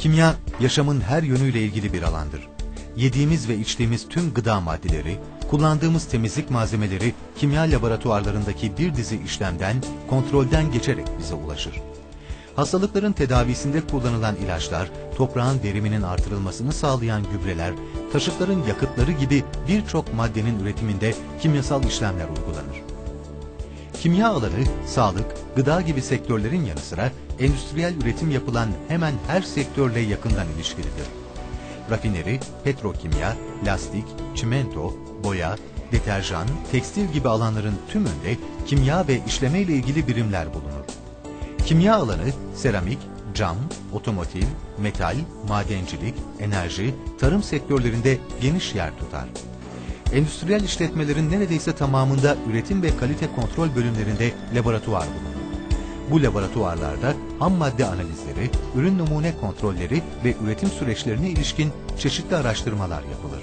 Kimya, yaşamın her yönüyle ilgili bir alandır. Yediğimiz ve içtiğimiz tüm gıda maddeleri, kullandığımız temizlik malzemeleri kimya laboratuvarlarındaki bir dizi işlemden, kontrolden geçerek bize ulaşır. Hastalıkların tedavisinde kullanılan ilaçlar, toprağın veriminin artırılmasını sağlayan gübreler, taşıtların yakıtları gibi birçok maddenin üretiminde kimyasal işlemler uygulanır. Kimya alanı, sağlık, gıda gibi sektörlerin yanı sıra endüstriyel üretim yapılan hemen her sektörle yakından ilişkilidir. Rafineri, petrokimya, lastik, çimento, boya, deterjan, tekstil gibi alanların tümünde kimya ve işleme ile ilgili birimler bulunur. Kimya alanı seramik, cam, otomotiv, metal, madencilik, enerji, tarım sektörlerinde geniş yer tutar. Endüstriyel işletmelerin neredeyse tamamında üretim ve kalite kontrol bölümlerinde laboratuvar bulunur. Bu laboratuvarlarda ham madde analizleri, ürün numune kontrolleri ve üretim süreçlerine ilişkin çeşitli araştırmalar yapılır.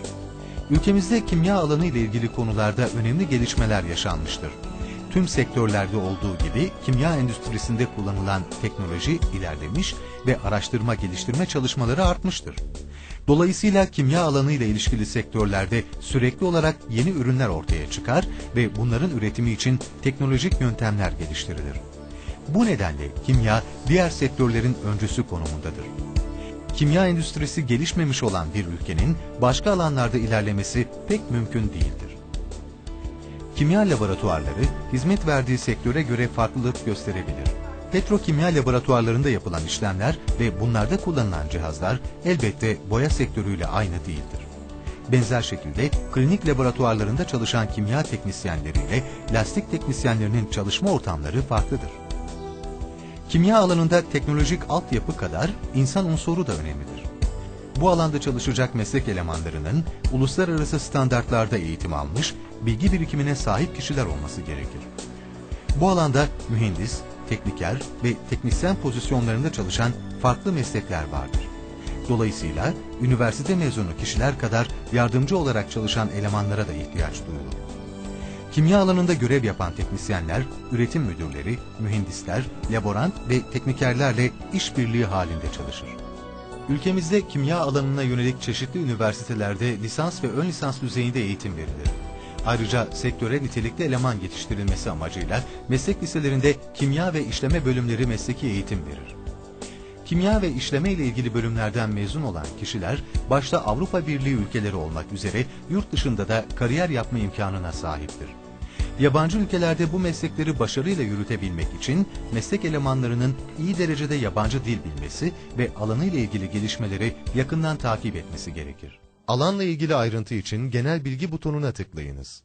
Ülkemizde kimya alanı ile ilgili konularda önemli gelişmeler yaşanmıştır. Tüm sektörlerde olduğu gibi kimya endüstrisinde kullanılan teknoloji ilerlemiş ve araştırma geliştirme çalışmaları artmıştır. Dolayısıyla kimya alanı ile ilişkili sektörlerde sürekli olarak yeni ürünler ortaya çıkar ve bunların üretimi için teknolojik yöntemler geliştirilir. Bu nedenle kimya diğer sektörlerin öncüsü konumundadır. Kimya endüstrisi gelişmemiş olan bir ülkenin başka alanlarda ilerlemesi pek mümkün değildir. Kimya laboratuvarları hizmet verdiği sektöre göre farklılık gösterebilir. Petrokimya laboratuvarlarında yapılan işlemler ve bunlarda kullanılan cihazlar elbette boya sektörüyle aynı değildir. Benzer şekilde klinik laboratuvarlarında çalışan kimya teknisyenleriyle lastik teknisyenlerinin çalışma ortamları farklıdır. Kimya alanında teknolojik altyapı kadar insan unsuru da önemlidir. Bu alanda çalışacak meslek elemanlarının uluslararası standartlarda eğitim almış, bilgi birikimine sahip kişiler olması gerekir. Bu alanda mühendis, tekniker ve teknisyen pozisyonlarında çalışan farklı meslekler vardır. Dolayısıyla üniversite mezunu kişiler kadar yardımcı olarak çalışan elemanlara da ihtiyaç duyulur. Kimya alanında görev yapan teknisyenler, üretim müdürleri, mühendisler, laborant ve teknikerlerle işbirliği halinde çalışır. Ülkemizde kimya alanına yönelik çeşitli üniversitelerde lisans ve ön lisans düzeyinde eğitim verilir. Ayrıca sektöre nitelikli eleman yetiştirilmesi amacıyla meslek liselerinde kimya ve işleme bölümleri mesleki eğitim verir. Kimya ve işleme ile ilgili bölümlerden mezun olan kişiler, başta Avrupa Birliği ülkeleri olmak üzere yurt dışında da kariyer yapma imkanına sahiptir. Yabancı ülkelerde bu meslekleri başarıyla yürütebilmek için meslek elemanlarının iyi derecede yabancı dil bilmesi ve alanıyla ilgili gelişmeleri yakından takip etmesi gerekir. Alanla ilgili ayrıntı için genel bilgi butonuna tıklayınız.